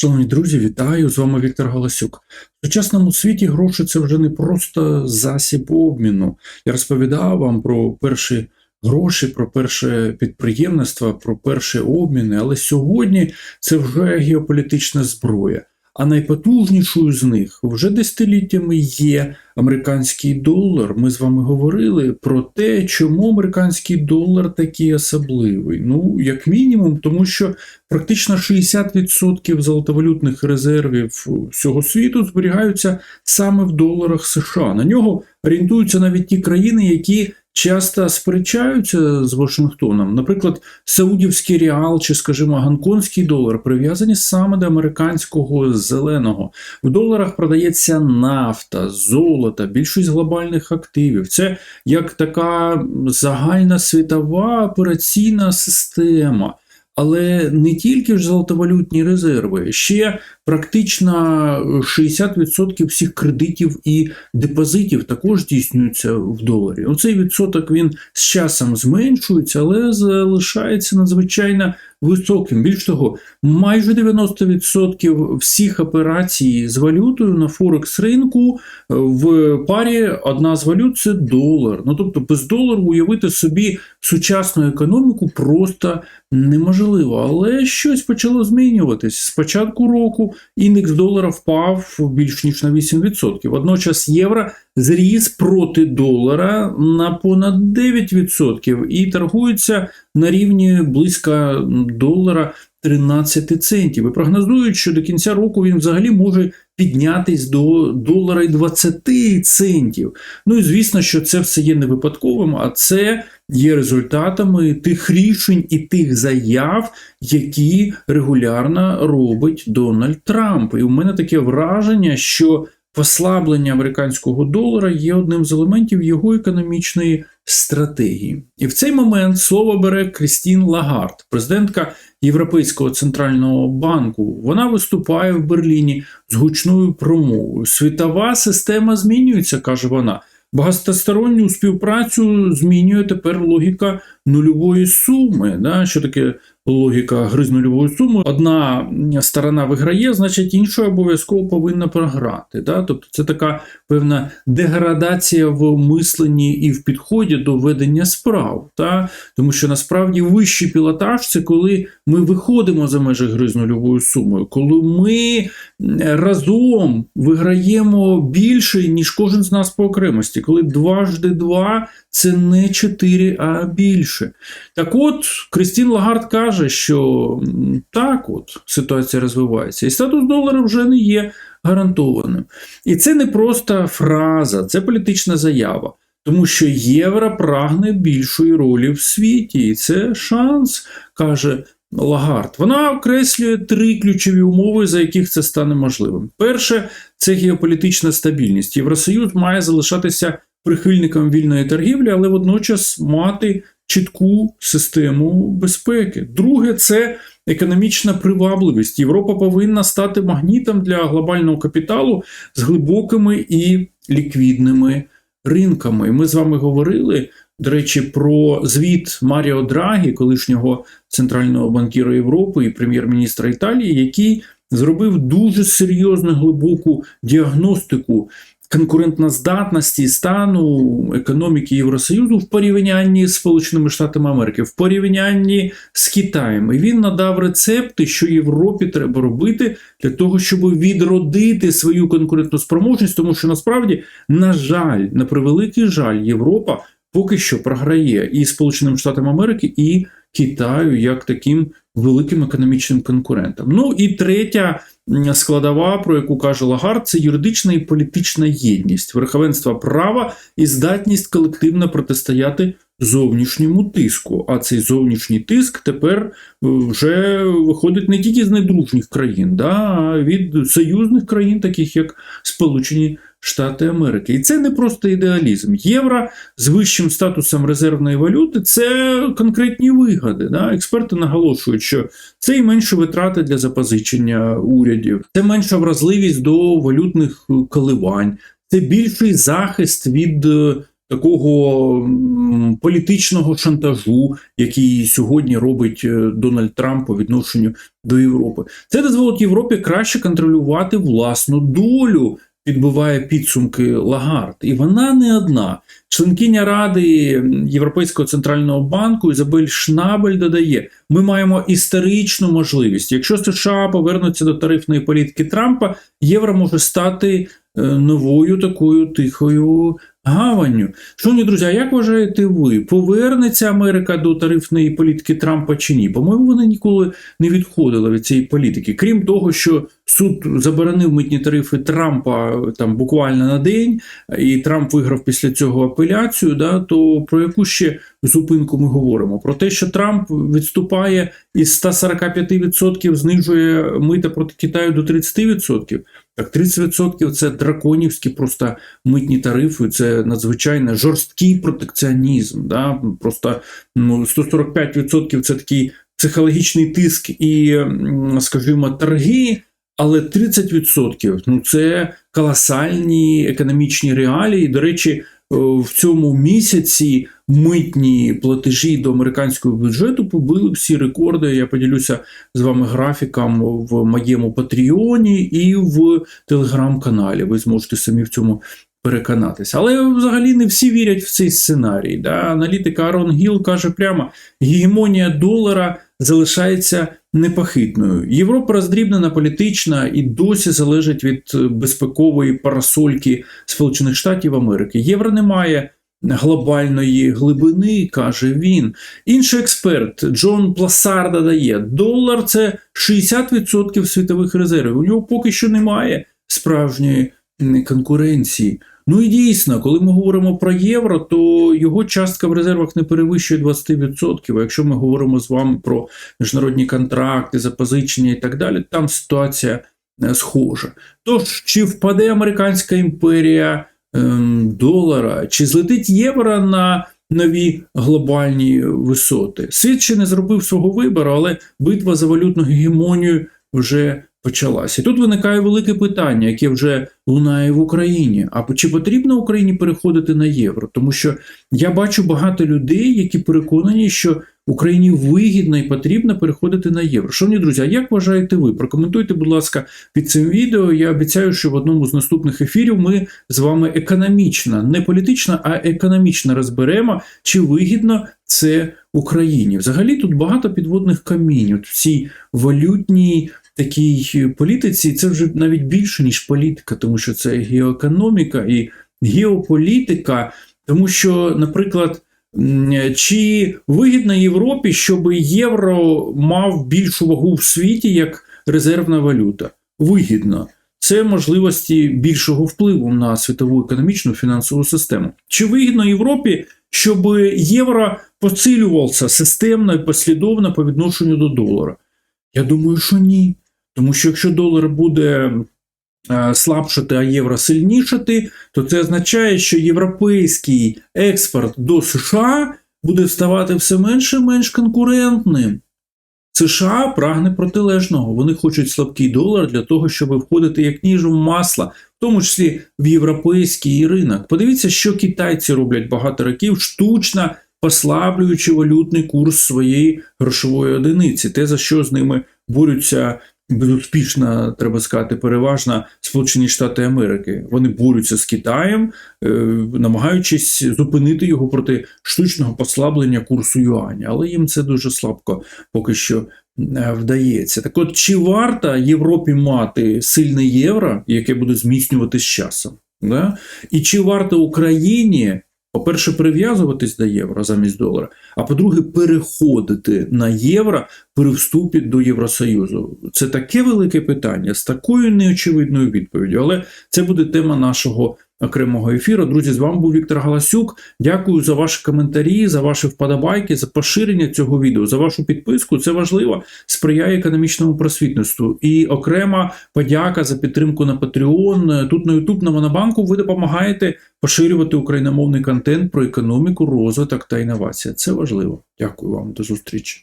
Шановні друзі, вітаю! З вами Віктор Галасюк. В сучасному світі гроші це вже не просто засіб обміну. Я розповідав вам про перші гроші, про перше підприємництво, про перші обміни, але сьогодні це вже геополітична зброя. А найпотужнішою з них вже десятиліттями є американський долар. Ми з вами говорили про те, чому американський долар такий особливий. Ну, як мінімум, тому що практично 60% золотовалютних резервів всього світу зберігаються саме в доларах США. На нього орієнтуються навіть ті країни, які часто сперечаються з Вашингтоном. Наприклад, Саудівський реал чи, скажімо, гонконгський долар прив'язані саме до американського зеленого. В доларах продається нафта, золото, більшість глобальних активів. Це як така загальна світова операційна система. Але не тільки ж золотовалютні резерви, ще практично 60% всіх кредитів і депозитів також здійснюються в доларі. Оцей відсоток він з часом зменшується, але залишається надзвичайно високим. Більш того, майже 90% всіх операцій з валютою на Форекс ринку в парі одна з валют це долар. Ну тобто без долару уявити собі сучасну економіку просто неможливо. Але щось почало змінюватись. З початку року індекс долара впав більш ніж на 8%. Водночас євро зріс проти долара на понад 9% і торгується на рівні близько долара 13 центів. І прогнозують, що до кінця року він взагалі може піднятись до долара й 20 центів. Ну і звісно, що це все є не випадковим, а це є результатами тих рішень і тих заяв, які регулярно робить Дональд Трамп. І у мене таке враження, що послаблення американського долара є одним з елементів його економічної стратегії. І в цей момент слово бере Крістін Лагард, президентка Європейського центрального банку. Вона виступає в Берліні з гучною промовою. Світова система змінюється, каже вона. Багатосторонню співпрацю змінює тепер логіка нульової суми. Да? Що таке логіка гри з нульовою сумою? Одна сторона виграє, значить інша обов'язково повинна програти. Да? Тобто це така певна деградація в мисленні і в підході до ведення справ. Да? Тому що насправді вищий пілотаж це коли ми виходимо за межі гри з нульовою сумою, коли ми разом виграємо більше, ніж кожен з нас по окремості, коли дважди два це не 4, а більше. Так от, Кристін Лагард каже, що так от ситуація розвивається, і статус долара вже не є гарантованим. І це не просто фраза, це політична заява. Тому що євро прагне більшої ролі в світі, і це шанс, каже Лагард. Вона окреслює три ключові умови, за яких це стане можливим. Перше, це геополітична стабільність. Євросоюз має залишатися прихильником вільної торгівлі, але водночас мати чітку систему безпеки. Друге, це економічна привабливість. Європа повинна стати магнітом для глобального капіталу з глибокими і ліквідними ринками. Ми з вами говорили. До речі, про звіт Маріо Драгі, колишнього центрального банкіра Європи і прем'єр-міністра Італії, який зробив дуже серйозну глибоку діагностику конкурентноздатності стану економіки Євросоюзу в порівнянні з Сполученими Штатами Америки, в порівнянні з Китаєм. І він надав рецепти, що Європі треба робити для того, щоб відродити свою конкурентну спроможність, тому що насправді, на жаль, на превеликий жаль, Європа поки що програє і Сполученим Штатам Америки, і Китаю як таким великим економічним конкурентам. Ну і третя складова, про яку каже Лагард, це юридична і політична єдність, верховенство права і здатність колективно протистояти зовнішньому тиску. А цей зовнішній тиск тепер вже виходить не тільки з недружніх країн, да, а від союзних країн, таких як Сполучені Америки. І це не просто ідеалізм. Євро з вищим статусом резервної валюти це конкретні вигоди. Да? Експерти наголошують, що це і менше витрати для запозичення урядів, це менша вразливість до валютних коливань, це більший захист від такого політичного шантажу, який сьогодні робить е, Дональд Трамп по відношенню до Європи. Це дозволить Європі краще контролювати власну долю. Підбиває підсумки Лагард, і вона не одна. Членкиня Ради Європейського центрального банку Ізабель Шнабель додає: ми маємо історичну можливість. Якщо США повернуться до тарифної політики Трампа, євро може стати е, новою такою тихою гаванню. Шановні друзі, а як вважаєте ви, повернеться Америка до тарифної політики Трампа чи ні? По-моєму, вони ніколи не відходили від цієї політики. Крім того, що суд заборонив митні тарифи Трампа там буквально на день, і Трамп виграв після цього апеляцію. Да, то про яку ще зупинку ми говоримо? Про те, що Трамп відступає із 145% знижує мита проти Китаю до 30%. Так, 30% це драконівські просто митні тарифи, це надзвичайно жорсткий протекціонізм. Да? Просто ну, 145% це такий психологічний тиск і, скажімо, торги. Але 30% ну це колосальні економічні реалії. До речі, е, в цьому місяці митні платежі до американського бюджету побили всі рекорди. Я поділюся з вами графіком в моєму Патреоні і в телеграм-каналі. Ви зможете самі в цьому переконатися. Але взагалі не всі вірять в цей сценарій. Да? Аналітик Арон Гіл каже прямо: гегемонія долара залишається непохитною. Європа роздрібнена політична і досі залежить від безпекової парасольки Сполучених Штатів Америки. Євро не має глобальної глибини, каже він. Інший експерт Джон Пласар додає, долар це 60% світових резервів. У нього поки що немає справжньої конкуренції. Ну і дійсно, коли ми говоримо про євро, то його частка в резервах не перевищує 20%. А якщо ми говоримо з вами про міжнародні контракти, запозичення і так далі, там ситуація е, схожа. Тож, чи впаде американська імперія ем, долара, чи злетить євро на нові глобальні висоти? Світ ще не зробив свого вибору, але битва за валютну гегемонію вже почалася. І тут виникає велике питання, яке вже лунає в Україні. А чи потрібно Україні переходити на євро? Тому що я бачу багато людей, які переконані, що Україні вигідно і потрібно переходити на євро. Шановні друзі, а як вважаєте ви? Прокоментуйте, будь ласка, під цим відео. Я обіцяю, що в одному з наступних ефірів ми з вами економічно, не політично, а економічно розберемо, чи вигідно це Україні. Взагалі тут багато підводних камінь. В цій валютній такій політиці це вже навіть більше, ніж політика, тому що це геоекономіка і геополітика, тому що, наприклад. Чи вигідно Європі, щоб євро мав більшу вагу в світі як резервна валюта? Вигідно. Це можливості більшого впливу на світову економічну фінансову систему. Чи вигідно Європі, щоб євро посилювався системно і послідовно по відношенню до долара? Я думаю, що ні. Тому що якщо долар буде е, слабшати, а євро сильнішати, то це означає, що європейський експорт до США буде ставати все менше і менш конкурентним. США прагне протилежного. Вони хочуть слабкий долар для того, щоб входити як ніж в масло, в тому числі в європейський ринок. Подивіться, що китайці роблять багато років, штучно послаблюючи валютний курс своєї грошової одиниці, те, за що з ними борються безуспішно, треба сказати, переважно Сполучені Штати Америки. Вони борються з Китаєм, е, намагаючись зупинити його проти штучного послаблення курсу юаня, але їм це дуже слабко поки що е, вдається. Так от, чи варто Європі мати сильне євро, яке буде зміцнюватися з часом? Да? І чи варто Україні, по-перше, прив'язуватись до євро замість долара, а по-друге, переходити на євро при вступі до Євросоюзу? Це таке велике питання з такою неочевидною відповіддю, але це буде тема нашого окремого ефіру. Друзі, з вами був Віктор Галасюк. Дякую за ваші коментарі, за ваші вподобайки, за поширення цього відео, за вашу підписку. Це важливо, сприяє економічному просвітництву. І окрема подяка за підтримку на Patreon. Тут на YouTube, на Монобанку ви допомагаєте поширювати україномовний контент про економіку, розвиток та інновації. Це важливо. Дякую вам, до зустрічі.